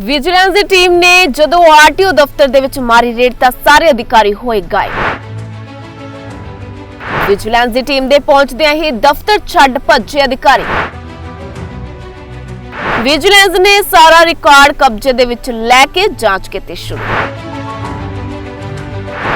Vigilance ਦੀ team ਨੇ ਜਦੋਂ RTO ਦਫ਼ਤਰ ਦੇ ਵਿੱਚ ਮਾਰੀ ਰੇਡ ਤਾਂ ਸਾਰੇ ਅਧਿਕਾਰੀ ਹੋਏ ਗਾਇਬ। ਵਿਜੀਲੈਂਸ ਦੀ ਟੀਮ ਦੇ ਪਹੁੰਚਦਿਆਂ ਹੀ ਦਫ਼ਤਰ ਛੱਡ ਭੱਜੇ ਅਧਿਕਾਰੀ। ਵਿਜੀਲੈਂਸ ਨੇ ਸਾਰਾ ਰਿਕਾਰਡ ਕਬਜ਼ੇ ਦੇ ਵਿੱਚ ਲੈ ਕੇ ਜਾਂਚ ਕੀਤੀ ਸ਼ੁਰੂ।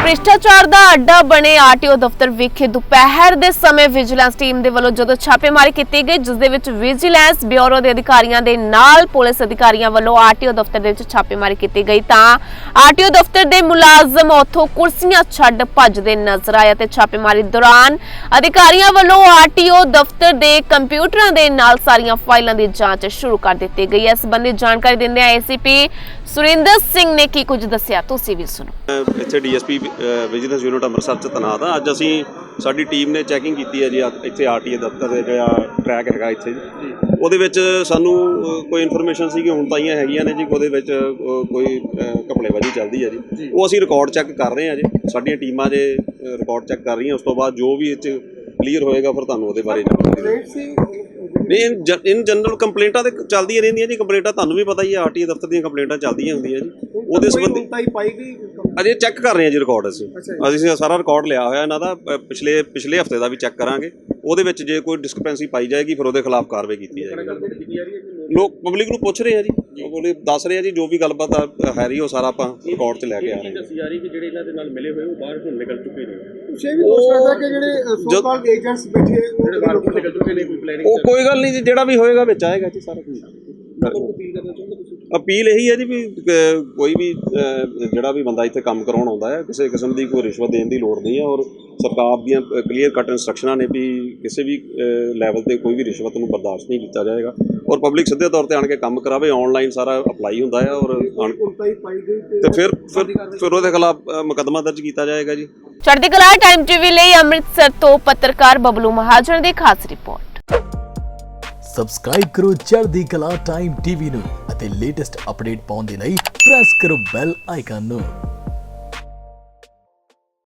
ਭ੍ਰਿਸ਼ਟਾਚਾਰ ਦਾ ਅੱਡਾ ਬਣੇ ਆਰਟੀਓ ਦਫ਼ਤਰ ਵਿਖੇ ਦੁਪਹਿਰ ਦੇ ਸਮੇਂ ਵਿਜੀਲੈਂਸ ਟੀਮ ਦੇ ਵੱਲੋਂ ਜਦੋਂ ਛਾਪੇਮਾਰੀ ਕੀਤੀ ਗਈ, ਜਿਸ ਦੇ ਵਿੱਚ ਵਿਜੀਲੈਂਸ ਬਿਊਰੋ ਦੇ ਅਧਿਕਾਰੀਆਂ ਦੇ ਨਾਲ ਪੁਲਿਸ ਅਧਿਕਾਰੀਆਂ ਵੱਲੋਂ ਆਰਟੀਓ ਦਫ਼ਤਰ ਦੇ ਵਿੱਚ ਛਾਪੇਮਾਰੀ ਕੀਤੀ ਗਈ। ਤਾਂ ਆਰਟੀਓ ਦਫ਼ਤਰ ਦੇ ਮੁਲਾਜ਼ਮ ਉੱਥੋਂ ਕੁਰਸੀਆਂ ਛੱਡ ਭੱਜਦੇ ਨਜ਼ਰ ਆਏ ਤੇ ਛਾਪੇਮਾਰੀ ਦੌਰਾਨ ਅਧਿਕਾਰੀਆਂ ਵੱਲੋਂ ਆਰਟੀਓ ਦਫ਼ਤਰ ਦੇ ਕੰਪਿਊਟਰਾਂ ਦੇ ਨਾਲ ਸਾਰੀਆਂ ਫਾਈਲਾਂ ਦੀ ਜਾਂਚ ਸ਼ੁਰੂ ਕਰ ਦਿੱਤੀ ਗਈ। ਹੈ ਇਸ ਸੰਬੰਧੀ ਜਾਣਕਾਰੀ ਦਿੰਦਿਆਂ ਏਸੀਪੀ ਸੁਰਿੰਦਰ ਸਿੰਘ ਨੇ ਕੀ ਕੁਝ ਦੱਸਿਆ, ਤੁਸੀਂ ਵੀ ਸੁਣੋ। ਇੱਥੇ ਡੀਐਸਪੀ ਵਿਜੀਲੈਂਸ ਯੂਨਿਟ ਅੰਮ੍ਰਿਤਸਰ ਚ ਤੈਨਾਤ ਹਾਂ ਅੱਜ ਅਸੀਂ ਸਾਡੀ ਟੀਮ ਨੇ ਚੈਕਿੰਗ ਕੀਤੀ ਹੈ ਜੀ ਆ- ਇੱਥੇ ਆਰਟੀਏ ਦਫ਼ਤਰ ਦੇ ਜਿਹੜਾ ਟਰੈਕ ਹੈਗਾ ਇੱਥੇ। ਜੀ। ਉਹਦੇ ਵਿੱਚ ਸਾਨੂੰ ਅ, ਕੋਈ ਇਨਫੋਰਮੇਸ਼ਨ ਸੀ ਕਿ ਹੁਣ ਤਾਈਆਂ ਹੈਗੀਆਂ ਨੇ ਜੀ ਉਹਦੇ ਵਿੱਚ ਅ, ਕੋਈ ਘਪਲੇਬਾਜ਼ੀ ਚੱਲਦੀ ਹੈ ਜੀ। ਉਹ ਅਸੀਂ ਰਿਕਾਰਡ ਚੈੱਕ ਕਰ ਰਹੇ ਹਾਂ ਜੀ। ਸਾਡੀਆਂ ਟੀਮਾਂ ਜੇ ਰਿਕਾਰਡ ਚੈੱਕ ਕਰ ਰਹੀਆਂ ਉਸ ਤੋਂ ਬਾਅਦ ਜੋ ਵੀ ਇਹ 'ਚ ਕਲੀਅਰ ਹੋਏਗਾ ਫਿਰ ਤੁਹਾਨੂੰ ਉਹਦੇ ਬਾਰੇ ਜਾਣਕਾਰੀ ਨਹੀਂ ਇਨ ਜਨਰਲ ਕੰਪਲੇਂਟਾਂ ਤੇ ਚੱਲਦੀਆਂ ਰਹਿੰਦੀਆਂ ਜੀ ਕੰਪਲੇਂਟਾਂ ਤੁਹਾਨੂੰ ਵੀ ਪਤਾ ਹੀ ਹੈ ਆਰਟੀਏ ਦਫ਼ਤਰ ਦੀਆਂ ਕੰਪਲੇਂਟਾਂ ਚੱਲਦੀਆਂ ਹੁੰਦੀਆਂ ਜੀ। ਉਹਦੇ ਸੰਬੰਧੀ ਅਜੇ ਚੈੱਕ ਕਰ ਰਹੇ ਹਾਂ ਜੀ ਰਿਕਾਰਡ ਅਸੀਂ। ਅਸੀਂ ਸਾਰਾ ਰਿਕਾਰਡ ਲਿਆ ਹੋਇਆ ਇਹਨਾਂ ਦਾ ਪਿਛਲੇ ਪਿਛਲੇ ਹਫ਼ਤੇ ਦਾ ਵੀ ਚੈੱਕ ਕਰਾਂਗੇ। ਉਹਦੇ ਵਿੱਚ ਜੇ ਕੋਈ ਡਿਸਕ੍ਰਿਪੈਂਸੀ ਪਾਈ ਜਾਏਗੀ ਫਿਰ ਉਹਦੇ ਖਿਲਾਫ ਕਾਰਵਾਈ ਕੀਤੀ ਜਾਏਗੀ। ਲੋਕ ਪਬਲਿਕ ਨੂੰ ਪੁੱਛ ਰਹੇ ਆ ਜੀ। ਉਹ ਦੱਸ ਰਹੇ ਆ ਜੀ ਜੋ ਵੀ ਗੱਲਬਾਤ ਆ, ਹੈ ਰਹੀ ਉਹ ਸਾਰਾ ਆਪਾਂ ਰਿਕਾਰਡ 'ਚ ਲੈ ਕੇ ਆ ਰਹੇ ਹਾਂ। ਦੱਸੀ ਜਾ ਰਹੀ ਕਿ ਜਿਹੜੇ ਇਹਨਾਂ ਦੇ ਨਾਲ ਮਿਲੇ ਹੋਏ ਉਹ ਬਾਹਰ ਹੁਣ ਨਿਕਲ ਚੁੱਕੇ ਨੇ। ਇਹ ਵੀ ਹੋ ਸਕਦਾ ਕਿ ਜਿਹੜੇ ਸੋ ਕਾਲਡ ਏਜੰਟਸ ਬੈਠੇ ਜਿਹੜੇ ਬਾਹਰ ਉਹ ਨਿਕਲ ਚੁੱਕੇ ਨੇ ਕੋਈ ਪਲੈਨਿੰਗ ਉਹ ਕੋਈ ਗੱਲ ਨਹੀਂ ਜੀ ਜਿਹੜਾ ਵੀ ਹੋਏਗਾ ਵਿੱਚ ਆਏਗਾ ਜੀ ਸਾਰਾ ਕੁਝ। ਅਪੀਲ ਇਹੀ ਹੈ ਜੀ ਵੀ ਕੋਈ ਵੀ ਜਿਹੜਾ ਵੀ ਬੰਦਾ ਇੱਥੇ ਕੰਮ ਕਰਾਉਣ ਆਉਂਦਾ ਹੈ ਕਿਸੇ ਕਿਸਮ ਦੀ ਕੋਈ ਰਿਸ਼ਵਤ ਦੇਣ ਦੀ ਲੋੜ ਨਹੀਂ ਹੈ ਔਰ ਸਰਕਾਰ ਦੀਆਂ ਕਲੀਅਰ ਕੱਟ ਇਨਸਟਰਕਸ਼ਨਾਂ ਨੇ ਵੀ ਕਿਸੇ ਵੀ ਲੈਵਲ ਤੇ ਕੋਈ ਵੀ ਰਿਸ਼ਵਤ ਨੂੰ ਬਰਦਾਸ਼ਤ ਨਹੀਂ ਕੀਤਾ ਜਾਏਗਾ। ਔਰ ਪਬਲਿਕ ਸਿੱਧੇ ਤੌਰ ਤੇ ਆਣ ਕੇ ਕੰਮ ਕਰਾਵੇ ਆਨਲਾਈਨ ਸਾਰਾ ਅਪਲਾਈ ਹੁੰਦਾ ਹੈ ਔਰ ਆਣ- ਤੇ ਫਿਰ ਫਿਰ ਫਿਰ ਉਹਦੇ ਖਿਲਾਫ ਅ, ਮੁਕੱਦਮਾ ਦਰਜ ਕੀਤਾ ਜਾਏਗਾ ਜੀ। ਚੜ੍ਹਦੀ ਕਲਾ ਟਾਈਮ ਟੀਵੀ ਲਈ ਅੰਮ੍ਰਿਤਸਰ ਤੋਂ ਪੱਤਰਕਾਰ ਬਬਲੂ ਮਹਾਜਨ ਦੀ ਖਾਸ ਰਿਪੋਰਟ। ਸਬਸਕ੍ਰਾਈਬ ਕਰੋ ਚੜ੍ਹਦੀ ਕਲਾ ਟਾਈਮ ਟੀਵੀ ਨੂੰ ਅਤੇ ਲੇਟੈਸਟ ਅਪਡੇਟ ਪਾਉਣ ਦੇ ਲਈ ਪ੍ਰੈਸ ਕਰੋ ਬੈਲ ਆਈਕਨ ਨੂੰ।